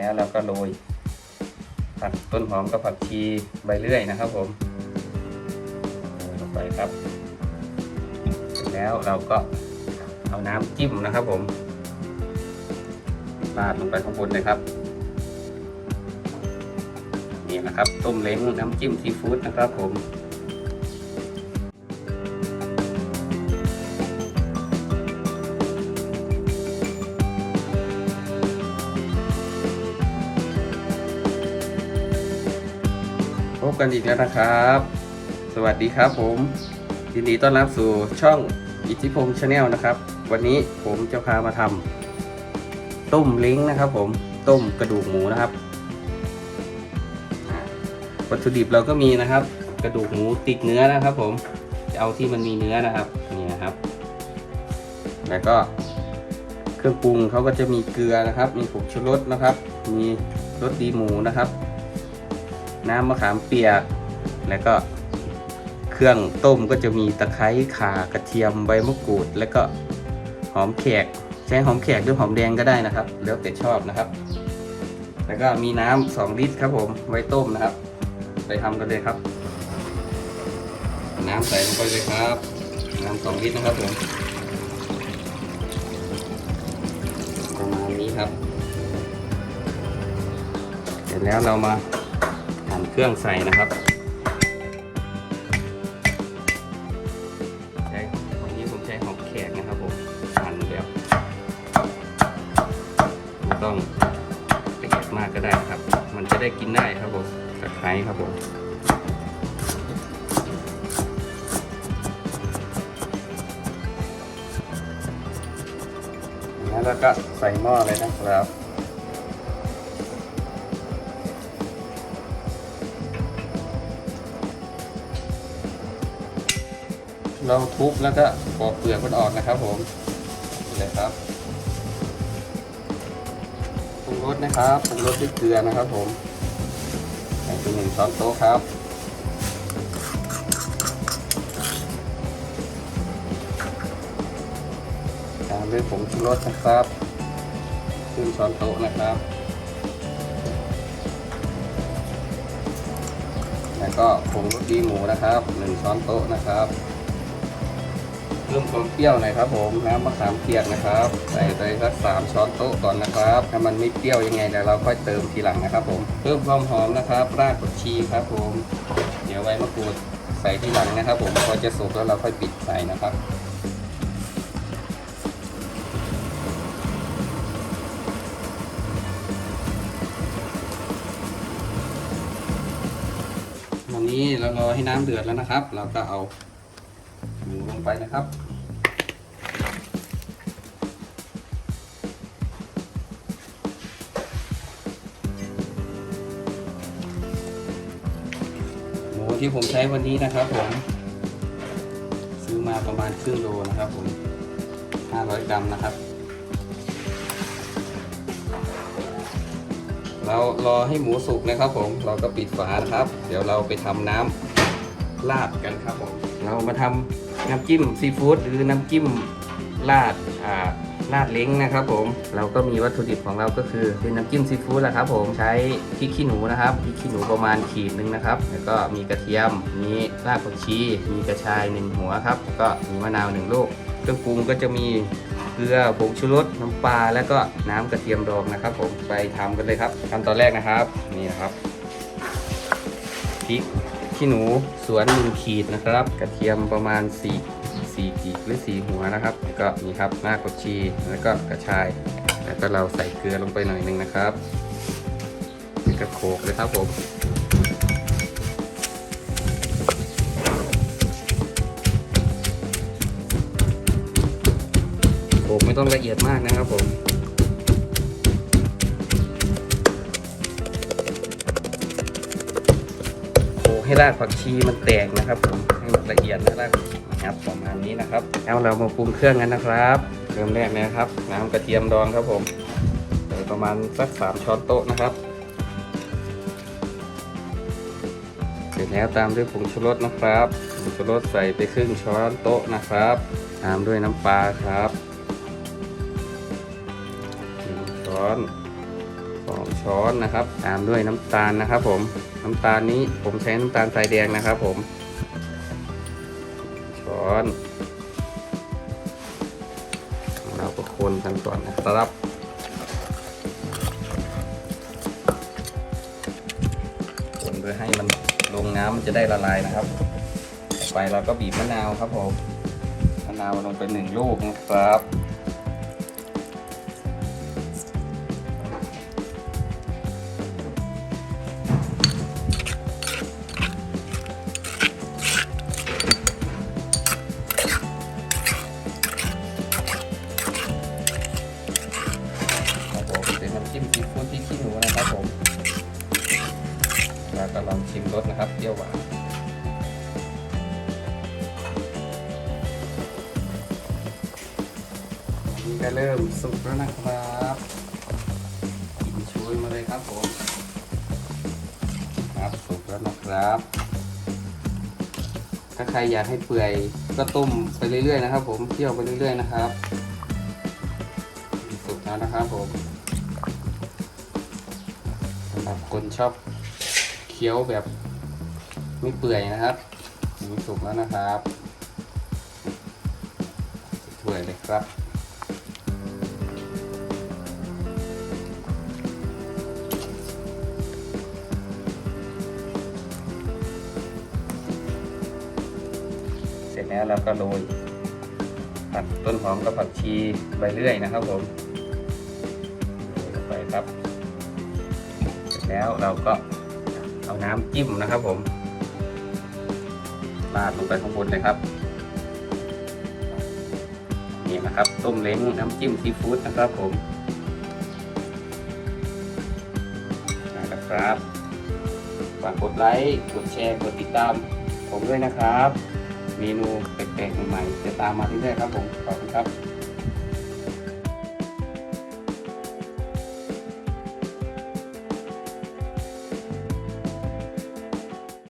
แล้วเราก็โรยผักต้นหอมกับผักชีใบเลื่อยนะครับผมลงไปครับ เสร็จแล้วเราก็เอาน้ำจิ้มนะครับผมราดลงไปข้างบนเลยครับ นี่นะครับ ต้มเล้งน้ำจิ้มซีฟู้ดนะครับผม บกันอีกแล้วนะครับ สวัสดีครับผมยินดีต้อนรับสู่ช่องอิทธิพงษ์ชาแนลนะครับ วันนี้ผมจะพามาทำต้มเล้งนะครับ ผมต้มกระดูกหมูนะครับ วัตถุดิบเราก็มีนะครับ กระดูกหมูติดเนื้อนะครับ ผมจะเอาที่มันมีเนื้อนะครับนี่นะครับ แล้วก็เครื่องปรุงเขาก็จะมีเกลือนะครับ มีผงชูรสนะครับ มีรสดีหมูนะครับ น้ำมะขามเปียก แล้วก็เครื่องต้มก็จะมีตะไคร้ข่ากระเทียมใบมะกรูด แล้วก็หอมแขก ใช้หอมแขกหรือหอมแดงก็ได้นะครับ แล้วแต่ชอบนะครับ แล้วก็มีน้ำสองลิตรครับผมไว้ต้มนะครับ ไปทำกันเลยครับ น้ำใส่ลงไปเลยครับ น้ำสองลิตรนะครับผมประมาณนี้ครับ เสร็จแล้วเรามา นเครื่องใส่นะครับใช้วันนี้ผมใช้หอมแขกนะครับผมหั่นแบบไม่ต้องละเอียดมากก็ได้ครับ มันจะได้กินได้ครับผมตะไคร้ครับผมแล้วก็ใส่หม้อเลยนะครับ เราทุบแล้วก็ปอกเปลือกมันออกนะครับ ผมนี่เลยครับปรุงรสนะครับปรุงรสด้วยเกลือนะครับ ผมใส่ไปหนึ่งช้อนโต๊ะครับตามด้วยผงชูรสนะครับครึ่งช้อนโต๊ะนะครับ แล้วก็ผงรสดีหมูนะครับหนึ่งช้อนโต๊ะนะครับ เพิ่มความเปรี้ยวหน่อยครับผมน้ำมะขามเปียกนะครับ ใส่ไปสักสามช้อนโต๊ะก่อนนะครับถ้ามันไม่เปรี้ยวยังไงเดี๋ยวเราค่อยเติมทีหลังนะครับผมเพิ่มความหอมนะครับ รากผักชีครับผม เดี๋ยวใบมะกรูดใส่ทีหลังนะครับ ผมพอจะสุกแล้วเราค่อยปิดใส่นะครับวันนี้เรารอให้น้ำเดือดแล้วนะครับ เราก็เอา งไปนะครับ หมูที่ผมใช้วันนี้นะครับผม ซื้อมาประมาณครึ่งโลนะครับผม 500 กรัมนะครับ เรารอให้หมูสุกนะครับผม เราก็ปิดฝานะครับ เดี๋ยวเราไปทำน้ำราดกันครับผม เรามาทำ น้ำจิ้มซีฟู้ดหรือน้ำจิ้มราดอ่าราดเล้งนะครับผมเราก็มีวัตถุดิบของเราก็คือเป็นน้ำจิ้มซีฟู้ดแหละครับผมใช้พริกขี้หนูนะครับพริกขี้หนูประมาณขีดหนึงนะครับ แล้วก็มีกระเทียม มีรากผักชี มีกระชายหนึ่งหัวครับก็มีมะนาวหนึ่งลูกเครื่องปรุงก็จะมีเกลือผงชูรสน้ำปลาแล้วก็น้ำกระเทียมดองนะครับ ผมไปทำกันเลยครับขั้นตอนแรกนะครับนี่นะครับพริก ขี้หนูสวนหนึ่งขีดนะครับ กระเทียมประมาณ4 4กีบหรือ 4 หัวนะครับ ก็นี่ครับรากผักชีแล้วก็กระชาย แล้วก็เราใส่เกลือลงไปหน่อยหนึงนะครับแล้วก็โขกเลยครับผมโขกไม่ต้องละเอียดมากนะครับผม ให้รากผักชีมันแตกนะครับผมให้มันละเอียดนะรากนะครับประมาณนี้นะครับแล้วเรามาปรุงเครื่องกันนะครับเริ่มแรกนะครับ น้ำกระเทียมดองครับผมใส่ประมาณสักสามช้อนโต๊ะนะครับเสร็จแล้วตามด้วยผงชูรสนะครับผงชูรสใส่ไปครึ่งช้อนโต๊ะนะครับตามด้วยน้ำปลาครับหนึ่งช้อนสสอง ช้อนนะครับ ตามด้วยน้ำตาลนะครับ ผมน้ำตาลนี้ผมใช้น้ำตาลทรายแดงนะครับ ผม ช้อน เราก็คนกันก่อนนะครับคนเพื่อให้มันลงน้ำมันจะได้ละลายนะครับต่อไปเราก็บีบมะนาวครับผมมะนาวลงไปหนึ่งลูกนะครับ ผมแล้วก็ลองชิมรสนะครับเปรี้ยวหวานอันนี้ก็เริ่มสุกแล้วนะครับกินช่วยมาเลยครับผม ครับสุกแล้วนะครับ ถ้าใครอยากให้เปื่อยก็ต้มไปเรื่อยๆนะครับ ผมเคี่ยวไปเรื่อยๆนะครับ สุกแล้วนะครับผม สำหรับ คนชอบเคี้ยวแบบไม่เปื่อยนะครับนี่สุกแล้วนะครับถ้วยเลยครับเสร็จแล้วเราก็โรยผัดต้นหอมกับผักชีใบเลื่อยนะครับผมโรยลงไปครับ แล้วเราก็เอาน้ำจิ้มนะครับผมราดลงไปข้างบนเลยครับ นี่นะครับ ต้มเล้งน้ำจิ้มซีฟู้ดนะครับผมได้แล้วครับฝากกดไลค์กดแชร์กดติดตามผมด้วยนะครับ เมนูแปลกๆใหม่ๆจะตามมาเรื่อยๆครับผมขอบคุณครับ